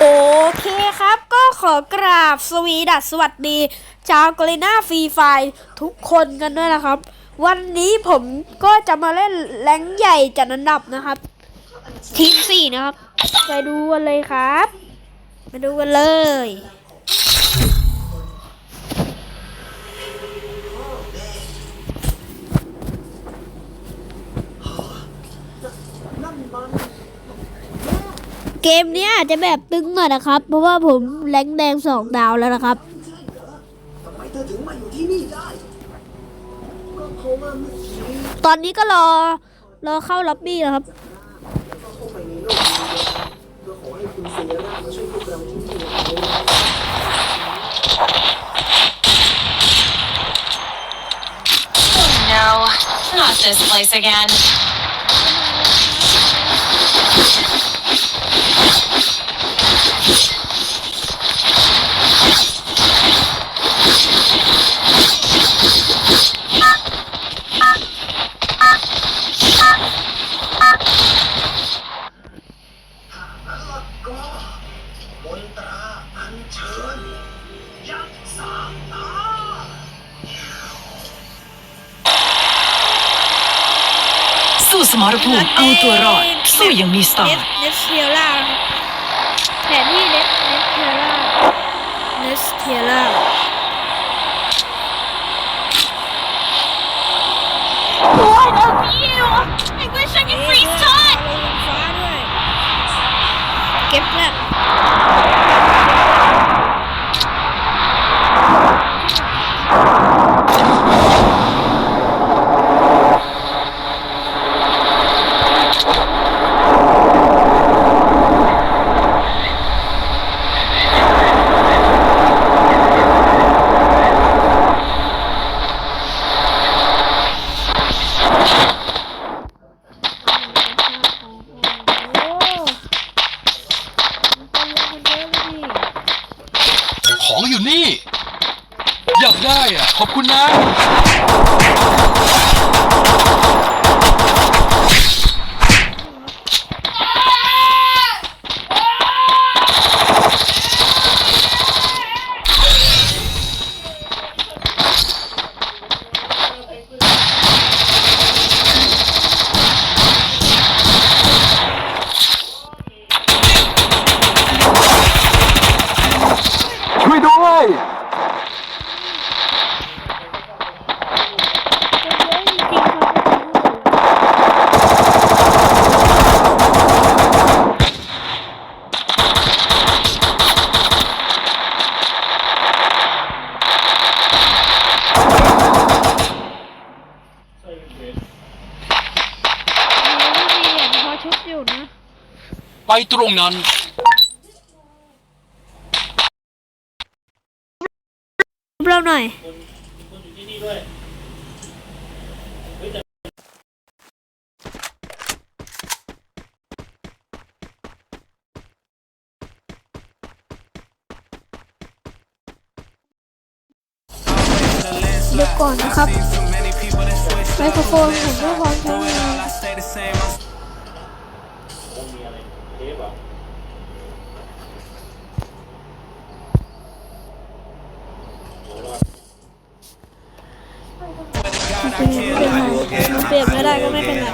โอเคครับก็ขอกราบสวีดัสสวัสดี ชาวกรีน่าฟรีไฟทุกคนกันด้วยนะครับ วันนี้ผมก็จะมาเล่นแรงใหญ่จัดอันดับนะครับ ทีมสี่นะครับ ไปดูกันเลยครับไปดูกันเลย เกมนี้อาจจะแบบตึงหน่อยนะครับ เพราะว่าผมแรงแดงสองดาวแล้วนะครับทำไมเธอถึงมาอยู่ที่นี่ได้ก็เพราะว่าเมื่อกี้ตอนนี้ก็รอรอเข้าล็อบบี้แล้วครับเข้าไปในโลกนี้ก็ขอให้คุณเซยร่ามาช่วยพวกเราที่นี่นะ No, not this place again. ก็บนตราอันเชิญ ยักษ์สามตาสู้สมรภูมิเอาตัวรอด สู้อยังมีสไตเนล์ เนสเทียร่าแผนที่เนสเนสเทียร่าเนสเทียร่า What a view! I wish I could freeze time! ฟ้าด้วย เก็บแล้ว ของอยู่นี่ อยากได้อะ ขอบคุณนะ ช่วยด้วย พอชุบอยู่นะ ไป ตรงนั้นชุบเราหน่อย เดี๋ยวก่อนนะครับไมโครโฟนผมไม่พร้อมใช้งานจริงๆ ไม่เป็นเปลี่ยนไม่ได้ก็ไม่เป็นไร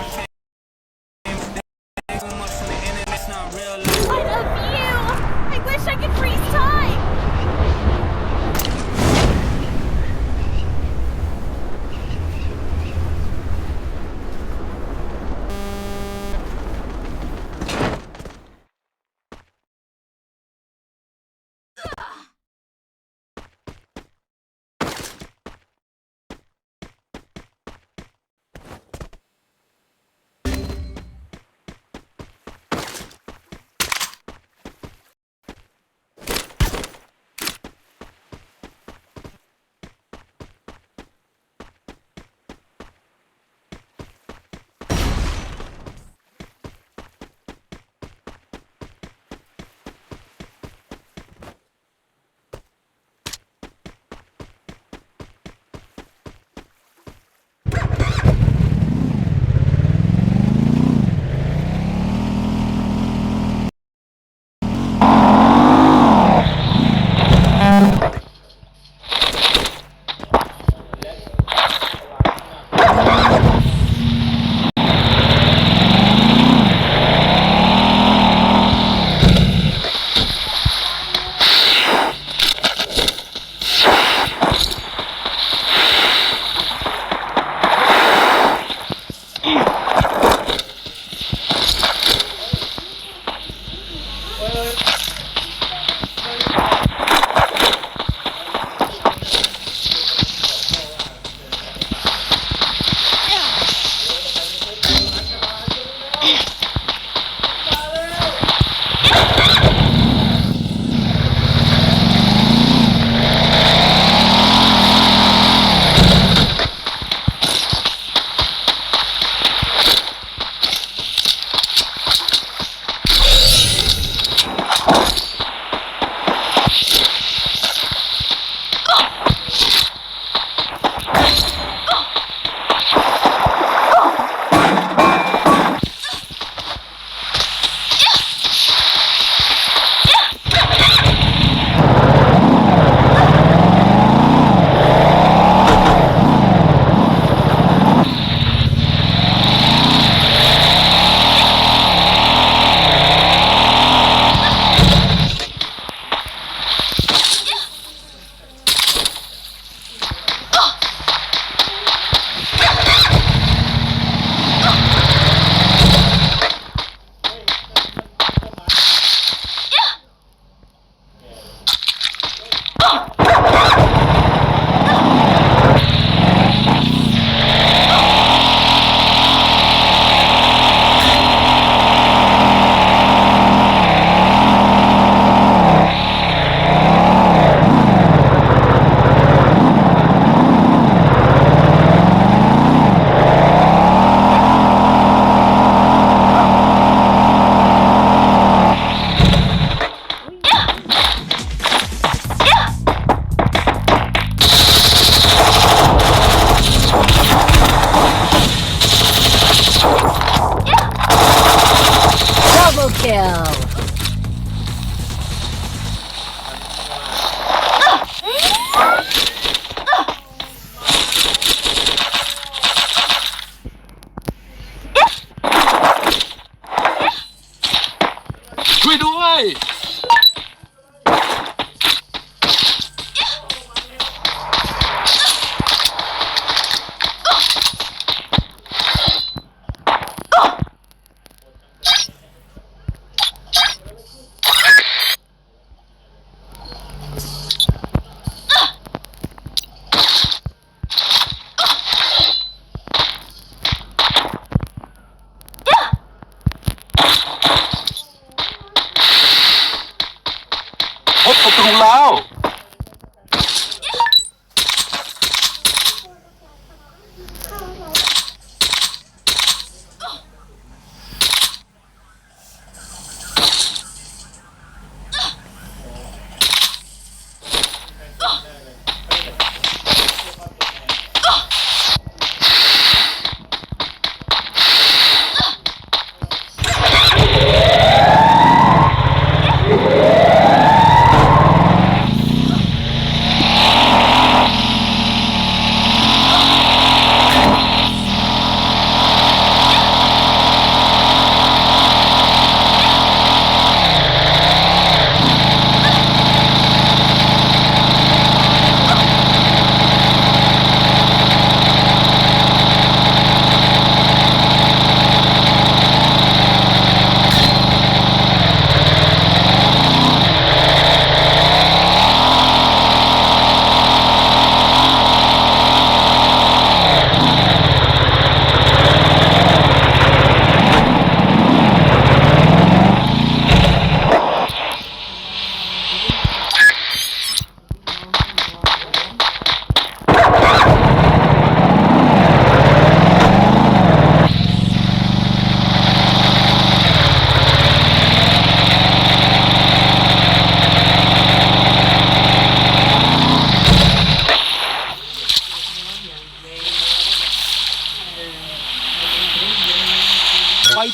พ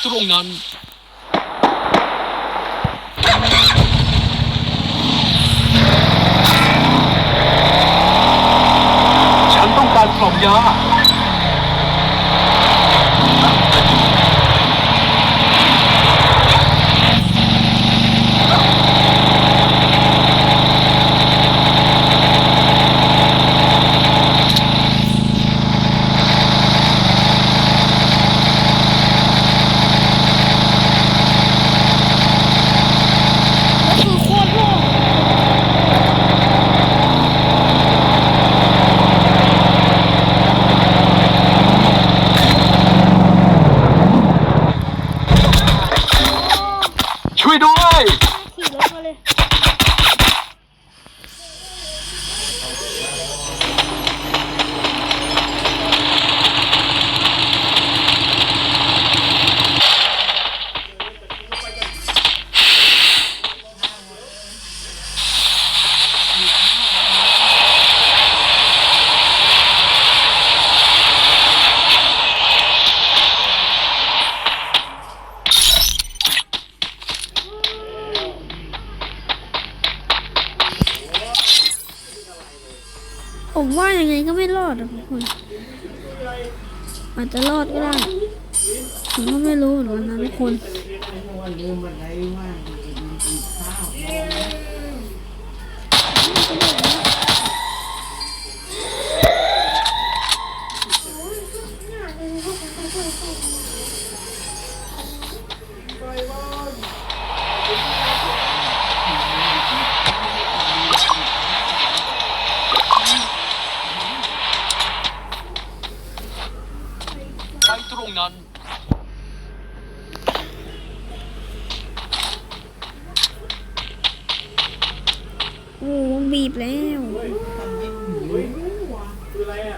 ตรงนั้น ฉันต้องการกล่อมยา ก็คือโคตรโล่ง ช่วยด้วย ขี่รถมาเลย ผมว่า ยังไงก็ไม่รอดอะทุกคนอาจจะรอดก็ได้ผมก็ไม่รู้เหมือนกันนะทุกคน โอ้วงบีบแล้ว คืออะไรอะ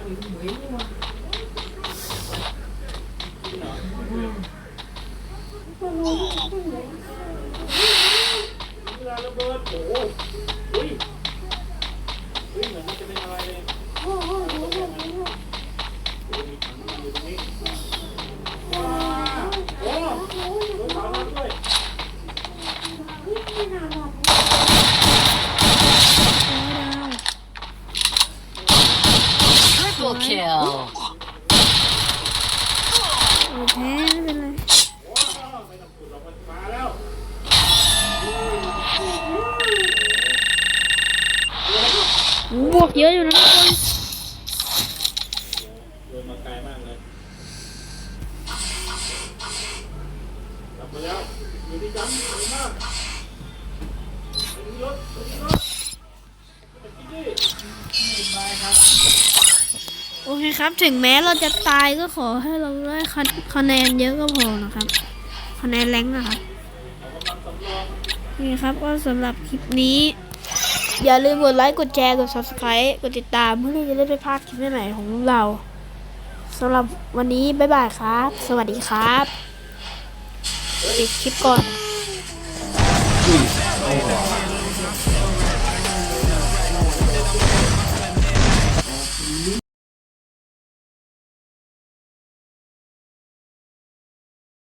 kill โอ้แพ้ไม่เป็นไร วกเยอะอยู่นะทุกคน เดินมาไกลมากเลยกลับมาแล้ว อยู่ที่จันทร์สวยมากไปที่รถไปที่รถโอเคครับ ถึงแม้เราจะตายก็ขอให้เราได้คะแนนเยอะก็พอนะครับ คะแนนแรงนะครับ นี่ครับก็สำหรับคลิปนี้ อย่าลืมกดไลค์ กดแชร์ กด subscribe กดติดตามเพื่อที่จะได้ไม่พลาดคลิปใหม่ๆของเราสำหรับวันนี้ บ๊ายบายครับ สวัสดีครับ ปิดคลิปก่อน